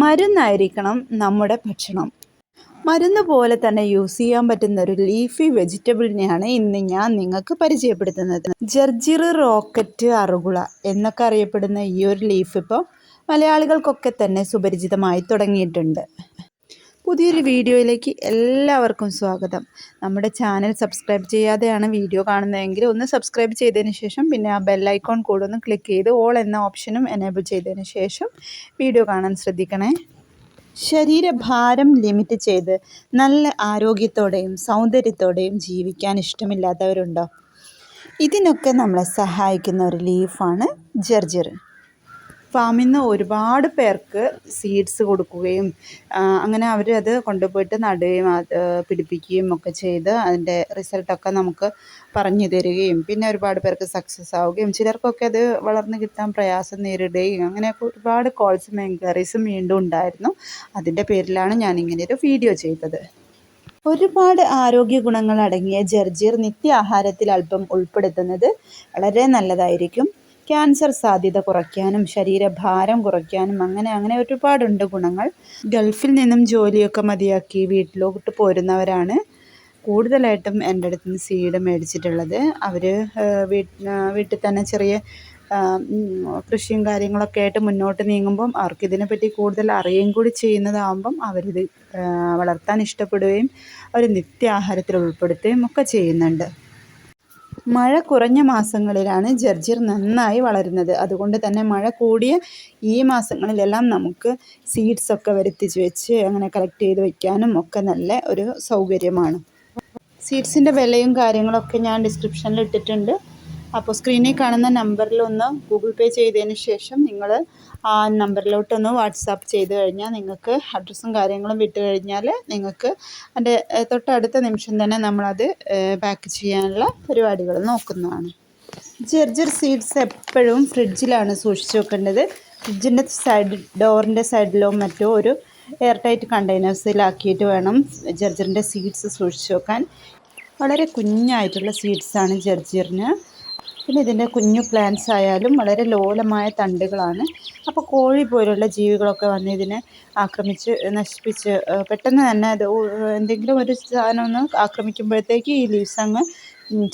മരുന്നായിരിക്കണം നമ്മുടെ ഭക്ഷണം. മരുന്ന് പോലെ തന്നെ യൂസ് ചെയ്യാൻ പറ്റുന്ന ഒരു ലീഫി വെജിറ്റബിളിനെയാണ് ഇന്ന് ഞാൻ നിങ്ങൾക്ക് പരിചയപ്പെടുത്തുന്നത്. ജർജിർ റോക്കറ്റ് അറുകുള എന്നൊക്കെ അറിയപ്പെടുന്ന ഈ ഒരു ലീഫ് ഇപ്പോൾ മലയാളികൾക്കൊക്കെ തന്നെ സുപരിചിതമായി തുടങ്ങിയിട്ടുണ്ട്. പുതിയൊരു വീഡിയോയിലേക്ക് എല്ലാവർക്കും സ്വാഗതം. നമ്മുടെ ചാനൽ സബ്സ്ക്രൈബ് ചെയ്യാതെയാണ് വീഡിയോ കാണുന്നതെങ്കിൽ ഒന്ന് സബ്സ്ക്രൈബ് ചെയ്തതിന് ശേഷം പിന്നെ ആ ബെല്ലൈക്കോൺ കൂടെ ഒന്ന് ക്ലിക്ക് ചെയ്ത് ഓൾ എന്ന ഓപ്ഷനും എനേബിൾ ചെയ്തതിന് ശേഷം വീഡിയോ കാണാൻ ശ്രദ്ധിക്കണേ. ശരീരഭാരം ലിമിറ്റ് ചെയ്ത് നല്ല ആരോഗ്യത്തോടെയും സൗന്ദര്യത്തോടെയും ജീവിക്കാൻ ഇഷ്ടമില്ലാത്തവരുണ്ടോ? ഇതിനൊക്കെ നമ്മളെ സഹായിക്കുന്ന ഒരു ലീഫാണ് ജർജർ. ഫാമിൽ നിന്ന് ഒരുപാട് പേർക്ക് സീഡ്സ് കൊടുക്കുകയും അങ്ങനെ അവർ അത് കൊണ്ടുപോയിട്ട് നടുകയും പിടിപ്പിക്കുകയും ഒക്കെ ചെയ്ത് അതിന്റെ റിസൾട്ടൊക്കെ നമുക്ക് പറഞ്ഞു തരികയും പിന്നെ ഒരുപാട് പേർക്ക് സക്സസ് ആവുകയും ചിലർക്കൊക്കെ അത് വളർന്നു കിട്ടാൻ പ്രയാസം നേരിടുകയും അങ്ങനെയൊക്കെ ഒരുപാട് കോൾസും എൻക്വയറീസും വീണ്ടും ഉണ്ടായിരുന്നു. അതിന്റെ പേരിലാണ് ഞാൻ ഇങ്ങനെ ഒരു വീഡിയോ ചെയ്തത്. ഒരുപാട് ആരോഗ്യ ഗുണങ്ങൾ അടങ്ങിയ ജർജീർ നിത്യാഹാരത്തിൽ അല്പം ഉൾപ്പെടുത്തുന്നത് വളരെ നല്ലതായിരിക്കും. ക്യാൻസർ സാധ്യത കുറയ്ക്കാനും ശരീരഭാരം കുറയ്ക്കാനും അങ്ങനെ അങ്ങനെ ഒരുപാടുണ്ട് ഗുണങ്ങൾ. ഗൾഫിൽ നിന്നും ജോലിയൊക്കെ മതിയാക്കി വീട്ടിലോട്ട് പോരുന്നവരാണ് കൂടുതലായിട്ടും എന്റെ അടുത്ത് നിന്ന് സീഡ് മേടിച്ചിട്ടുള്ളത്. അവർ വീട്ടിൽ തന്നെ ചെറിയ കൃഷിയും കാര്യങ്ങളൊക്കെ ആയിട്ട് മുന്നോട്ട് നീങ്ങുമ്പം അവർക്ക് ഇതിനെപ്പറ്റി കൂടുതൽ അറിയുകയും കൂടി ചെയ്യുന്നതാകുമ്പം അവരിത് വളർത്താൻ ഇഷ്ടപ്പെടുകയും അവർ നിത്യാഹാരത്തിൽ ഉൾപ്പെടുത്തുകയും ഒക്കെ ചെയ്യുന്നുണ്ട്. മഴ കുറഞ്ഞ മാസങ്ങളിലാണ് ജർജിർ നന്നായി വളരുന്നത്. അതുകൊണ്ട് തന്നെ മഴ കൂടിയ ഈ മാസങ്ങളിലെല്ലാം നമുക്ക് സീഡ്സ് ഒക്കെ വരുത്തിച്ച് വെച്ച് അങ്ങനെ കളക്ട് ചെയ്ത് വയ്ക്കാനും ഒക്കെ നല്ല ഒരു സൗകര്യമാണ്. സീഡ്സിന്റെ വിലയും കാര്യങ്ങളൊക്കെ ഞാൻ ഡിസ്ക്രിപ്ഷനിൽ ഇട്ടിട്ടുണ്ട്. അപ്പോൾ സ്ക്രീനിൽ കാണുന്ന നമ്പറിൽ ഒന്ന് ഗൂഗിൾ പേ ചെയ്തതിന് ശേഷം നിങ്ങൾ ആ നമ്പറിലോട്ടൊന്ന് വാട്സാപ്പ് ചെയ്ത് കഴിഞ്ഞാൽ നിങ്ങൾക്ക് അഡ്രസ്സും കാര്യങ്ങളും വിട്ട് കഴിഞ്ഞാൽ നിങ്ങൾക്ക് അതിന്റെ തൊട്ടടുത്ത നിമിഷം തന്നെ നമ്മളത് പാക്ക് ചെയ്യാനുള്ള പരിപാടികൾ നോക്കുന്നതാണ്. ജർജർ സീഡ്സ് എപ്പോഴും ഫ്രിഡ്ജിലാണ് സൂക്ഷിച്ച് വെക്കേണ്ടത്. ഫ്രിഡ്ജിന്റെ സൈഡ് ഡോറിന്റെ സൈഡിലോ മറ്റോ ഒരു എയർ ടൈറ്റ് കണ്ടെയ്നേഴ്സിലാക്കിയിട്ട് വേണം ജർജറിന്റെ സീഡ്സ് സൂക്ഷിച്ച് വെക്കാൻ. വളരെ കുഞ്ഞായിട്ടുള്ള സീഡ്സാണ് ജർജറിന് പിന്നെ ഇതിന്റെ കുഞ്ഞു പ്ലാന്റ്സ് ആയാലും വളരെ ലോലമായ തണ്ടുകളാണ്. അപ്പോൾ കോഴി പോലുള്ള ജീവികളൊക്കെ വന്ന് ഇതിനെ ആക്രമിച്ച് നശിപ്പിച്ച് പെട്ടെന്ന് തന്നെ അത് എന്തെങ്കിലും ഒരു സാധനം ഒന്ന് ആക്രമിക്കുമ്പോഴത്തേക്ക് ഈ ലീവ്സ് അങ്ങ്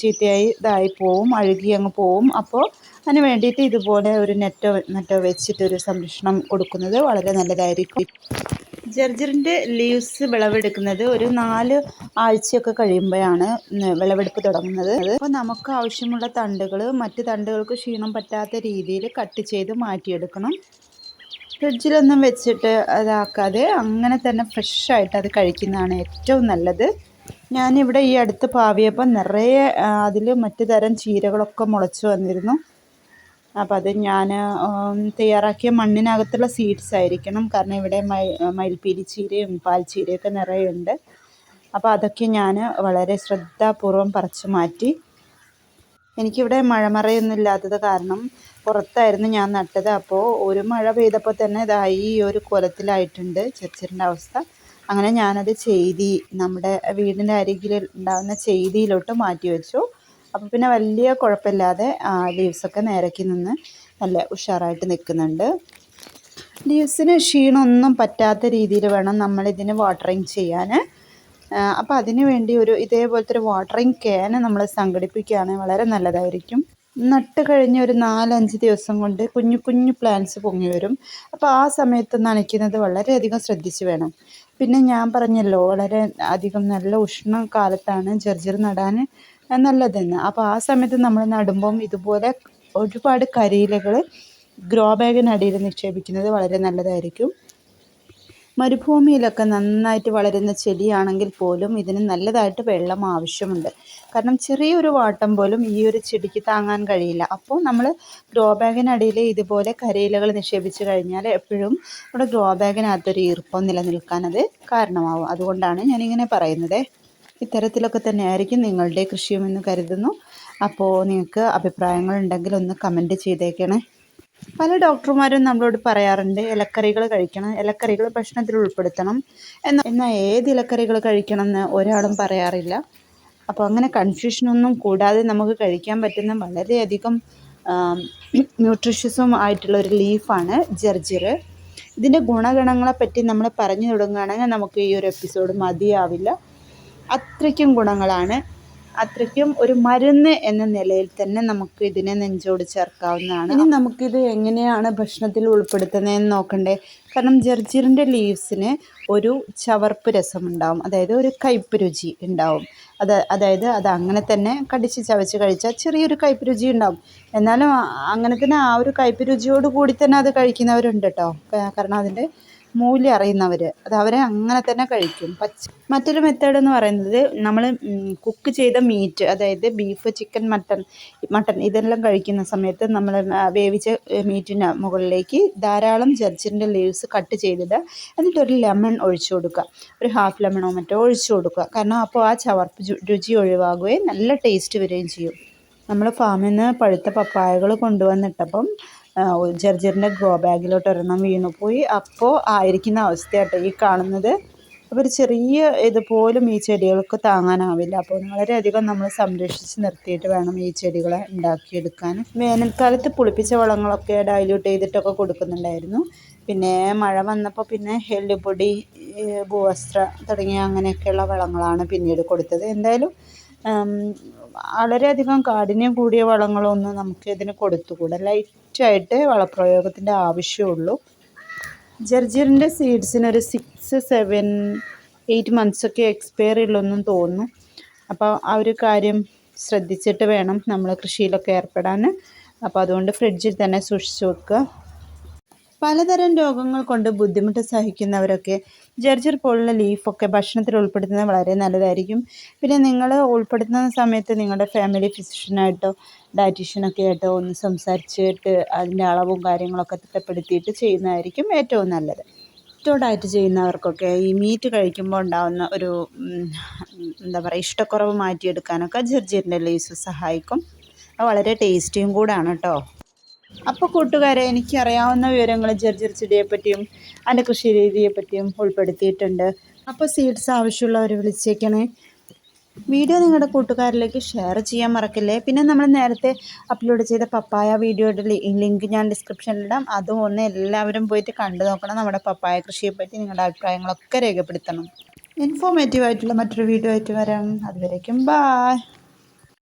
ചീത്തയായി ഇതായി പോവും അഴുകി അങ്ങ് പോവും. അപ്പോൾ അതിന് വേണ്ടിയിട്ട് ഇതുപോലെ ഒരു നെറ്റോ നെറ്റോ വെച്ചിട്ടൊരു സംരക്ഷണം കൊടുക്കുന്നത് വളരെ നല്ലതായിരിക്കും. ജർജറിന്റെ ലീവ്സ് വിളവെടുക്കുന്നത് ഒരു നാല് ആഴ്ചയൊക്കെ കഴിയുമ്പോഴാണ് വിളവെടുപ്പ് തുടങ്ങുന്നത്. അപ്പോൾ നമുക്ക് ആവശ്യമുള്ള തണ്ടുകൾ മറ്റ് തണ്ടുകൾക്ക് ക്ഷീണം പറ്റാത്ത രീതിയിൽ കട്ട് ചെയ്ത് മാറ്റിയെടുക്കണം. ഫ്രിഡ്ജിലൊന്നും വെച്ചിട്ട് അതാക്കാതെ അങ്ങനെ തന്നെ ഫ്രഷായിട്ട് അത് കഴിക്കുന്നതാണ് ഏറ്റവും നല്ലത്. ഞാനിവിടെ ഈ അടുത്ത് പാവിയപ്പം നിറയെ അതിൽ മറ്റു തരം ചീരകളൊക്കെ മുളച്ച് വന്നിരുന്നു. അപ്പോൾ അത് ഞാൻ തയ്യാറാക്കിയ മണ്ണിനകത്തുള്ള സീഡ്സ് ആയിരിക്കണം. കാരണം ഇവിടെ മയിൽപ്പീലി ചീരയും പാൽച്ചീരയൊക്കെ നിറയുണ്ട്. അപ്പോൾ അതൊക്കെ ഞാൻ വളരെ ശ്രദ്ധാപൂർവം പറിച്ചു മാറ്റി. എനിക്കിവിടെ മഴമറയൊന്നും ഇല്ലാത്തത് കാരണം പുറത്തായിരുന്നു ഞാൻ നട്ടത്. അപ്പോൾ ഒരു മഴ പെയ്തപ്പോൾ തന്നെ ഇതായി ഈ ഒരു കുലത്തിലായിട്ടുണ്ട്. ചെറിച്ചിരിന്റെ അവസ്ഥ. അങ്ങനെ ഞാനത് ചെയ്തി നമ്മുടെ വീടിന്റെ അരികിൽ ഉണ്ടാകുന്ന ചെയ്തിയിലോട്ട് മാറ്റി വെച്ചു. അപ്പോൾ പിന്നെ വലിയ കുഴപ്പമില്ലാതെ ലീവ്സൊക്കെ നേരക്കി നിന്ന് നല്ല ഉഷാറായിട്ട് നിൽക്കുന്നുണ്ട്. ലീവ്സിന് ക്ഷീണമൊന്നും പറ്റാത്ത രീതിയിൽ വേണം നമ്മളിതിന് വാട്ടറിങ് ചെയ്യാൻ അപ്പോൾ അതിന് വേണ്ടി ഒരു ഇതേപോലത്തെ ഒരു വാട്ടറിങ് ക്യാന് നമ്മൾ സംഘടിപ്പിക്കുകയാണെങ്കിൽ വളരെ നല്ലതായിരിക്കും. നട്ട് കഴിഞ്ഞ ഒരു നാലഞ്ച് ദിവസം കൊണ്ട് കുഞ്ഞു കുഞ്ഞു പ്ലാന്റ്സ് പൊങ്ങി വരും. അപ്പോൾ ആ സമയത്ത് നനയ്ക്കുന്നത് വളരെയധികം ശ്രദ്ധിച്ച് വേണം. പിന്നെ ഞാൻ പറഞ്ഞല്ലോ വളരെ അധികം നല്ല ഉഷ്ണ കാലത്താണ് ജർജർ നടാൻ നല്ലതെന്ന്. അപ്പോൾ ആ സമയത്ത് നമ്മൾ നടുമ്പം ഇതുപോലെ ഒരുപാട് കരിയിലകൾ ഗ്രോ ബാഗിനടിയിൽ നിക്ഷേപിക്കുന്നത് വളരെ നല്ലതായിരിക്കും. മരുഭൂമിയിലൊക്കെ നന്നായിട്ട് വളരുന്ന ചെടിയാണെങ്കിൽ പോലും ഇതിന് നല്ലതായിട്ട് വെള്ളം ആവശ്യമുണ്ട്. കാരണം ചെറിയൊരു വാട്ടം പോലും ഈ ഒരു ചെടിക്ക് താങ്ങാൻ കഴിയില്ല. അപ്പോൾ നമ്മൾ ഗ്രോ ബാഗിനടിയിൽ ഇതുപോലെ കരയിലകൾ നിക്ഷേപിച്ച് കഴിഞ്ഞാൽ എപ്പോഴും നമ്മുടെ ഗ്രോ ബാഗിനകത്തൊരു ഈർപ്പം നിലനിൽക്കാൻ അത് കാരണമാവും. അതുകൊണ്ടാണ് ഞാനിങ്ങനെ പറയുന്നത്. ഇത്തരത്തിലൊക്കെ തന്നെയായിരിക്കും നിങ്ങളുടെ കൃഷിയുമെന്ന് കരുതുന്നു. അപ്പോൾ നിങ്ങൾക്ക് അഭിപ്രായങ്ങൾ ഉണ്ടെങ്കിൽ ഒന്ന് കമന്റ് ചെയ്തേക്കണേ. പല ഡോക്ടർമാരും നമ്മളോട് പറയാറുണ്ട് ഇലക്കറികൾ കഴിക്കണം ഇലക്കറികൾ ഭക്ഷണത്തിൽ ഉൾപ്പെടുത്തണം എന്ന എന്നാൽ ഏത് ഇലക്കറികൾ കഴിക്കണം എന്ന് ഒരാളും പറയാറില്ല. അപ്പോൾ അങ്ങനെ കൺഫ്യൂഷനൊന്നും കൂടാതെ നമുക്ക് കഴിക്കാൻ പറ്റുന്ന വളരെയധികം ന്യൂട്രീഷ്യസും ആയിട്ടുള്ള ഒരു ലീഫാണ് ജർജിർ ഇതിന്റെ ഗുണഗണങ്ങളെപ്പറ്റി നമ്മൾ പറഞ്ഞു തുടങ്ങുകയാണെങ്കിൽ നമുക്ക് ഈ ഒരു എപ്പിസോഡ് മതിയാവില്ല. അത്രയ്ക്കും ഗുണങ്ങളാണ്. അത്രയ്ക്കും ഒരു മരുന്ന് എന്ന നിലയിൽ തന്നെ നമുക്ക് ഇതിനെ നെഞ്ചോട് ചേർക്കാവുന്നതാണ്. ഇനി നമുക്കിത് എങ്ങനെയാണ് ഭക്ഷണത്തിൽ ഉൾപ്പെടുത്തുന്നതെന്ന് നോക്കണ്ടേ? കാരണം ജർജീറിന്റെ ലീവ്സിന് ഒരു ചവർപ്പ് രസം രസമുണ്ടാവും. അതായത് ഒരു കയ്പ്പ് രുചി ഉണ്ടാവും. അത് അതായത് അത് അങ്ങനെ തന്നെ കടിച്ച് ചവച്ച് കഴിച്ചാൽ ചെറിയൊരു കയ്പ്പ് രുചി ഉണ്ടാവും. എന്നാലും അങ്ങനെ തന്നെ ആ ഒരു കയ്പ്പ് രുചിയോട് കൂടി തന്നെ അത് കഴിക്കുന്നവരുണ്ട് കേട്ടോ. കാരണം അതിന്റെ മൂല്യം അറിയുന്നവർ അത് അവരെ അങ്ങനെ തന്നെ കഴിക്കും. പച്ച മറ്റൊരു മെത്തേഡ് എന്ന് പറയുന്നത് നമ്മൾ കുക്ക് ചെയ്ത മീറ്റ് അതായത് ബീഫ് ചിക്കൻ മട്ടൺ മട്ടൺ ഇതെല്ലാം കഴിക്കുന്ന സമയത്ത് നമ്മൾ വേവിച്ച മീറ്റിന് മുകളിലേക്ക് ധാരാളം ജർജിന്റെ ലീവ്സ് കട്ട് ചെയ്തിട്ട് എന്നിട്ട് ഒരു ലെമൺ ഒഴിച്ചു കൊടുക്കുക. ഒരു ഹാഫ് ലെമണോ മറ്റോ ഒഴിച്ചു കൊടുക്കുക. കാരണം അപ്പോൾ ആ ചവർപ്പ് രുചി ഒഴിവാകുകയും നല്ല ടേസ്റ്റ് വരികയും ചെയ്യും. നമ്മൾ ഫാമിൽ നിന്ന് പഴുത്ത പപ്പായകൾ കൊണ്ടുവന്നിട്ടപ്പം ജർജറിന്റെ ഗ്രോ ബാഗിലോട്ട് ഒരെണ്ണം വീണു. പോയി അപ്പോൾ ആയിരിക്കുന്ന അവസ്ഥയാട്ടോ ഈ കാണുന്നത്. അപ്പോൾ ഒരു ചെറിയ ഇതുപോലും ഈ ചെടികൾക്ക് താങ്ങാനാവില്ല. അപ്പോൾ വളരെയധികം നമ്മൾ സംരക്ഷിച്ച് നിർത്തിയിട്ട് വേണം ഈ ചെടികളെ ഉണ്ടാക്കിയെടുക്കാൻ. വേനൽക്കാലത്ത് പുളിപ്പിച്ച വളങ്ങളൊക്കെ ഡൈല്യൂട്ട് ചെയ്തിട്ടൊക്കെ കൊടുക്കുന്നുണ്ടായിരുന്നു. പിന്നെ മഴ വന്നപ്പോൾ പിന്നെ എല്ലുപൊടി ഭൂവസ്ത്ര തുടങ്ങിയ അങ്ങനെയൊക്കെയുള്ള വളങ്ങളാണ് പിന്നീട് കൊടുത്തത്. എന്തായാലും വളരെയധികം കാഠിന്യം കൂടിയ വളങ്ങളൊന്നും നമുക്ക് ഇതിന് കൊടുത്തുകൂടാ. ലൈറ്റായിട്ട് വളപ്രയോഗത്തിന്റെ ആവശ്യമുള്ളൂ. ജർജീറിന്റെ സീഡ്സിന് ഒരു സിക്സ് സെവൻ എയ്റ്റ് മന്ത്സൊക്കെ എക്സ്പയർ ഉള്ളൊന്നും തോന്നുന്നു. അപ്പോൾ ആ ഒരു കാര്യം ശ്രദ്ധിച്ചിട്ട് വേണം നമ്മൾ കൃഷിയിലൊക്കെ ഏർപ്പെടാൻ. അപ്പോൾ അതുകൊണ്ട് ഫ്രിഡ്ജിൽ തന്നെ സൂക്ഷിച്ച് വെക്കുക. പലതരം രോഗങ്ങൾ കൊണ്ട് ബുദ്ധിമുട്ട് സഹിക്കുന്നവരൊക്കെ ജർജർ പോലുള്ള ലീഫൊക്കെ ഭക്ഷണത്തിൽ ഉൾപ്പെടുത്തുന്നത് വളരെ നല്ലതായിരിക്കും. പിന്നെ നിങ്ങൾ ഉൾപ്പെടുത്തുന്ന സമയത്ത് നിങ്ങളുടെ ഫാമിലി ഫിസിഷ്യനായിട്ടോ ഡയറ്റീഷ്യനൊക്കെ ആയിട്ടോ ഒന്ന് സംസാരിച്ചിട്ട് അതിന്റെ അളവും കാര്യങ്ങളൊക്കെ തിട്ടപ്പെടുത്തിയിട്ട് ചെയ്യുന്നതായിരിക്കും ഏറ്റവും നല്ലത്. കെറ്റോ ഡയറ്റ് ചെയ്യുന്നവർക്കൊക്കെ ഈ മീറ്റ് കഴിക്കുമ്പോൾ ഉണ്ടാകുന്ന ഒരു എന്താ പറയുക ഇഷ്ടക്കുറവ് മാറ്റിയെടുക്കാനൊക്കെ ജർജീറിന്റെ ലീസ് സഹായിക്കും. അത് വളരെ ടേസ്റ്റിയും കൂടാണ് കേട്ടോ അപ്പോൾ കൂട്ടുകാരെ എനിക്കറിയാവുന്ന വിവരങ്ങൾ ജർജർ ചെടിയെപ്പറ്റിയും അതിന്റെ കൃഷി രീതിയെപ്പറ്റിയും ഉൾപ്പെടുത്തിയിട്ടുണ്ട്. അപ്പോൾ സീഡ്സ് ആവശ്യമുള്ളവർ വിളിച്ചേക്കണേ. വീഡിയോ നിങ്ങളുടെ കൂട്ടുകാരിലേക്ക് ഷെയർ ചെയ്യാൻ മറക്കില്ലേ? പിന്നെ നമ്മൾ നേരത്തെ അപ്ലോഡ് ചെയ്ത പപ്പായ വീഡിയോയുടെ ലിങ്ക് ഞാൻ ഡിസ്ക്രിപ്ഷനിലിടാം അതും ഒന്ന് എല്ലാവരും പോയിട്ട് കണ്ടു നോക്കണം നമ്മുടെ പപ്പായ കൃഷിയെപ്പറ്റി നിങ്ങളുടെ അഭിപ്രായങ്ങളൊക്കെ രേഖപ്പെടുത്തണം. ഇൻഫോർമേറ്റീവ് ആയിട്ടുള്ള മറ്റൊരു വീഡിയോ ആയിട്ട് വരാം. അതുവരേക്കും ബായ്